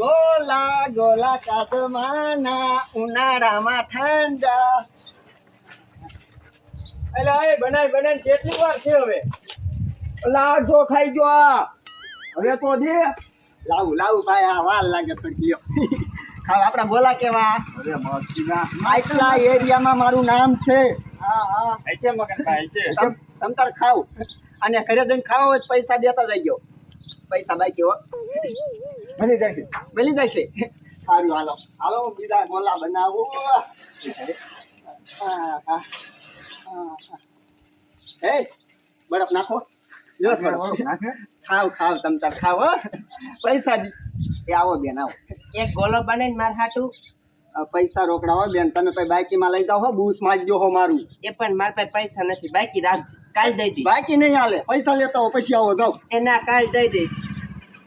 ગોલા ગોલા કાદમાના ઉનાળામાં ઠંડા. એટલે હવે બનાય બનાય કેટલી વાર છે હવે? લાડો ખાઈ ગયો હવે તો દે. લાવું લાવું ભાઈ આ વાર લાગે તો લ્યો ખાવ આપણા બોલા કેવા? અરે મસ્તીના આટલા એરિયામાં મારું નામ છે. હા હા. એ છે મગન ભાઈ છે. તમ તાર ખાવ. અને ઘરે જઈને ખાવ પૈસા દેતા જઈજો પૈસા બાકી હો. મળી જશે મળી જશે સારું હાલો. હાલો બીજા ગોલા બનાવું. એ બરફ નાખો. થોડો. ખાવ ખાવ તમ તાર ખાવ. પૈસા એ આવો બેન આવો. એક ગોલો બનાવીને માર હાટું. પૈસા રોકડા હો બેન તમે પછી બાઈકીમાં લઈ જાઓ હો બૂસ મારજો હો મારું. એ પણ મારા પાસે પૈસા નથી બાકી રાખજે. કાલ દઈ દઈશ. બાકી નહીં હાલે. પૈસા લેતા હો પછી આવો જાઓ. એના કાલ દઈ દઈશ.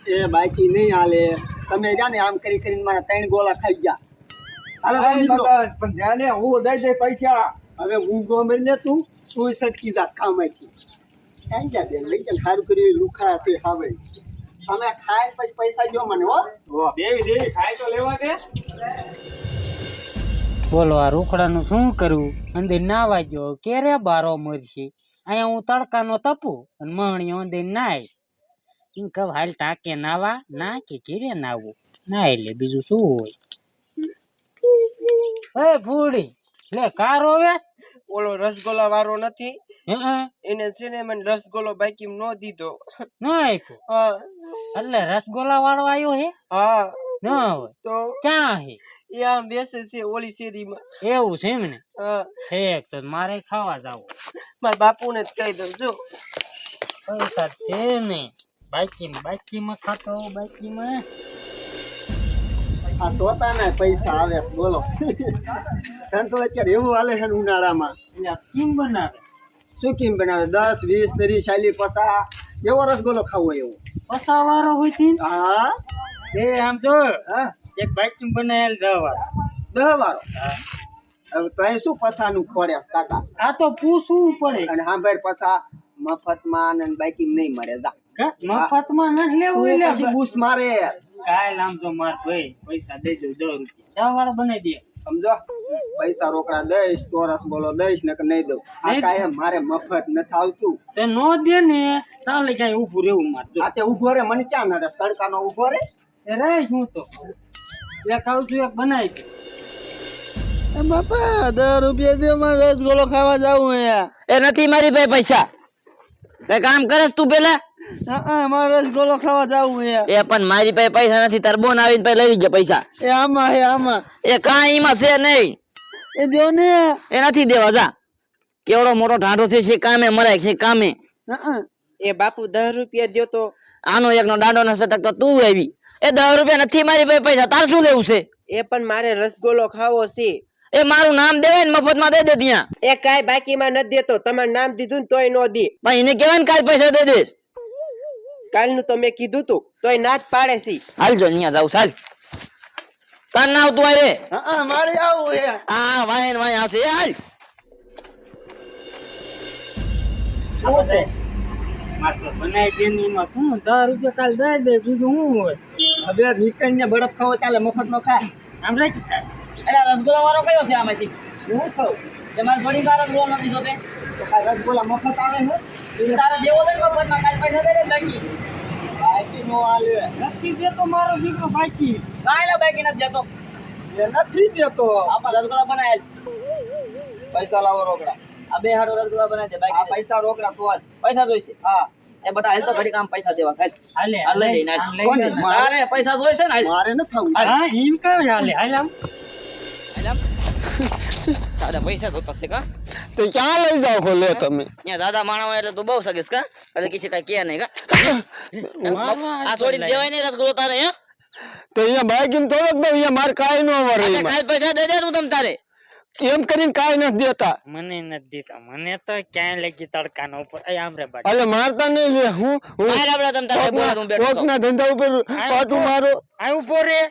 એ બાકી નહીં હાલે. તમે જા ને આમ કરી કરીને મારા ત્રણ ગોળા ખાઈ ગયા. હાલો. પણ ધ્યાને હું દઈ દે પૈસા. હવે હું ગોમે ને તું તું સટકી જા ખામાંથી. કાંઈ જા બેન લઈ જા સારું કર્યું લુખા છે હવે તમે ખાય પછી પૈસા જો મને હો. દેવી દેવી ખાય તો લેવા દે. બોલો આ રોકડાનું શું કરવું અંદર ના વાગ્યો ક્યારે બારો મરશે? અહીંયા હું તડકાનો તપું અને મહણીઓ અંદર નાઈશ એમ કહું હાલ તાકે નાવા ના કે ઘીરે નાવું. ના એટલે બીજું શું હોય? એ ફૂડી લે કાર હવે. ઓલો રસગોલા વાળો નથી. હે એને છે ને મને રસગોલો બાકી નો દીધો. ના આપ્યો એટલે રસગોલા વાળો આવ્યો હે? હા. ન હોય. તો? ક્યાં હે? એ આમ બેસે છે ઓલી શેરીમાં. એવું છે એમ ને? હા. ઠીક તો મારે ખાવા જાવ. મારા બાપુને જ કહી દઉં જો. પૈસા છે ને. બાઈકીમાં બાઈકીમાં ખાતો બાઈકીમાં. આ સોતા ને પૈસા આવે બોલો. સંતો તો અત્યારે એવું હાલે છે ઉનાળામાં. એટલે કેમ બનાવે? શું કેમ બનાવે? દસ વીસ ત્રીસ ચાલીસ પચાસ. એવો રસગોલો ખાવો એવો. પસાવાળો હોય છે હા. એ આમ જો હા. એક બાઈક બનાવેલ દવા દહ વાળો હવે તો શું પસાનું ખોડ્યા કાકા? આ તો પૂછવું પડે. અને હા ભાઈ પછા મફતમાં અને બાઈકિંગ નહીં મળે જા. કે મફતમાં નથી લેવું એટલે પછી બૂસ. મારે. કાલ લાંબો માર ભાઈ પૈસા દેજો દઉં રૂપિયા. દવા વાળા બનાવી દે. સમજો? પૈસા રોકડા દઈશ ચોરસ બોલો દઈશ ને કે નહીં દઉં. આ કાય મારે મફત નથી આવતું. તે નો દે ને તાલે કાય ઊભું રહેવું માર આ તે ઊભો રે મને ક્યાં નડે? તડકાનો ઊભો રે? એ રે શું તો? ખાઉં છું એક બનાવી દે. બાપા દસ રૂપિયા દે મારે રસગોલો ખાવા જાવું એ નથી મારી ભાઈ પૈસા. કઈ કામ કરે તું પેલા? હા મારે રસગોલો ખાવા જાવું એ પણ મારી પાસે પૈસા નથી તાર બોન આવીને પછી લઈ લીજે પૈસા. એ આમાં હે આમાં. એ કાંઈ એમાં છે નહીં. એ દો ને. એ નથી દેવા જા. કેવડો મોટો ઢાંઢો છે છે કામે મરાય છે કામે. એ બાપુ દસ રૂપિયા દ્યો તો. આનો એકનો દાંડો ન સટક તો તું આવી એ દસ રૂપિયા નથી મારી પાસે પૈસા તાર શું લેવું છે? એ પણ મારે રસગોલો ખાવો છે. એ મારું નામ દેવાય ને મફતમાં દઈ દે ત્યાં. એ કાંઈ બાકીમાં નથી દેતો. તમારું નામ દીધું ને તોય નો દી. પણ એને કહેવાય ને કાલ પૈસા દઈ દઈશ. કાલનું તો મેં કીધું તું. તોય ના જ પાડે સી. હાલ જો અહીંયા જાવ ચાલ. તાર ના આવતું આય રે. હા મારે આવું હે હા વાય ને વાય આવશે. એ હાલ. દે શું? દસ રૂપિયા કાલ દઈ બીજું શું હોય? હવે ને બરફ ખાવો ચાલે મફત નો ખાય આમ એટલે રસગુલ્લા વાળો કયો છે આમાંથી? હું છું તે મારે થોડી કાર રસગુલ્લા નથી દીધો તે તો મફત આવે છે તારે દેવો છે ને મફતમાં કાલ પૈસા દઈ દે બાકી. બાકી નો આલે. નથી દેતો મારો દીકરો બાકી. કાંઈ લે બાકી નથી દેતો. એ નથી દેતો. આપણે રસગુલ્લા બનાવેલ. પૈસા લાવો રોકડા. આ બે હાડો રસગુલ્લા બનાવી દે બાકી પૈસા રોકડા તો પૈસા જોઈશે. હા. એ બટા હાલ તો ઘડી કામ પૈસા દેવા સાહેબ હાલે હાલે. તારે પૈસા જોઈશે ને મારે ન થવું હા એમ કયો હાલે હાલ હાલ આમ. દાદા પૈસા તો છે કા? તો ક્યાં લઈ જાવ છો લે તમે? ત્યાં દાદા માણસ હોય એટલે તું બહુ સગીશ કા? એટલે કિસી કઈ કે નહીં કા? આ છોડી દેવાય નહીં રસગુલ્લો તારે હે? તો અહીંયા બાઈકિંગ થોડોક દઉં અહીંયા માર કાઈ નો વરે. કાલ પૈસા દે દે હું તમ તારે. એમ કરીને કાઈ નથી દેતા. મને નથી દેતા મને તો ક્યાંય લગી તડકાનો ઉપર અહીં આમ રે બાટ એટલે મારતા નહીં લે હું હું મારે આપણે તમ તારે બોલા તું બેઠો ધંધા ઉપર પાટું મારો. આ ઉપર રે?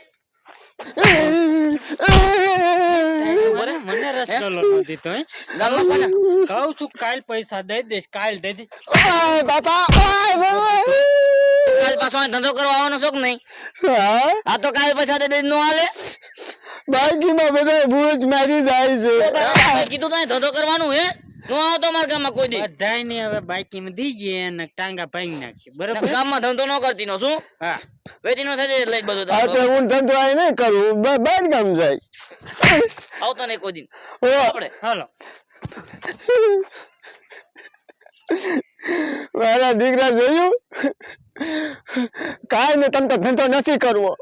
મને રસગુલ્લો ન દીધો હે? ગામમાં કોને? કહું છું કાલ પૈસા દઈ દઈશ કાલ દઈ દઈશ. ઓય બાપા ઓય કાલ પાછો ધંધો કરવા આવવાનો શોખ નહીં. આ તો કાલ પૈસા દે દે નો હાલે. બાઈકીમાં બધા ભૂજ મારી જાય છે. કીધું તો અહીં ધંધો કરવાનું હે? નો આવતો મારા ગામમાં કોઈ દી. બધાયને હવે અને ટાંગા ભાઈ બરોબર? ગામમાં ધંધો ન કરતી નો શું? હા. નો બધું તો ધંધો આય નહીં કરું બહાર ગામ જાય. આવતો નહીં કોઈ દી. ઓ આપણે હાલો. મારા દીકરા જોયું? કાંઈ ને તમ તો ધંધો નથી કરવો.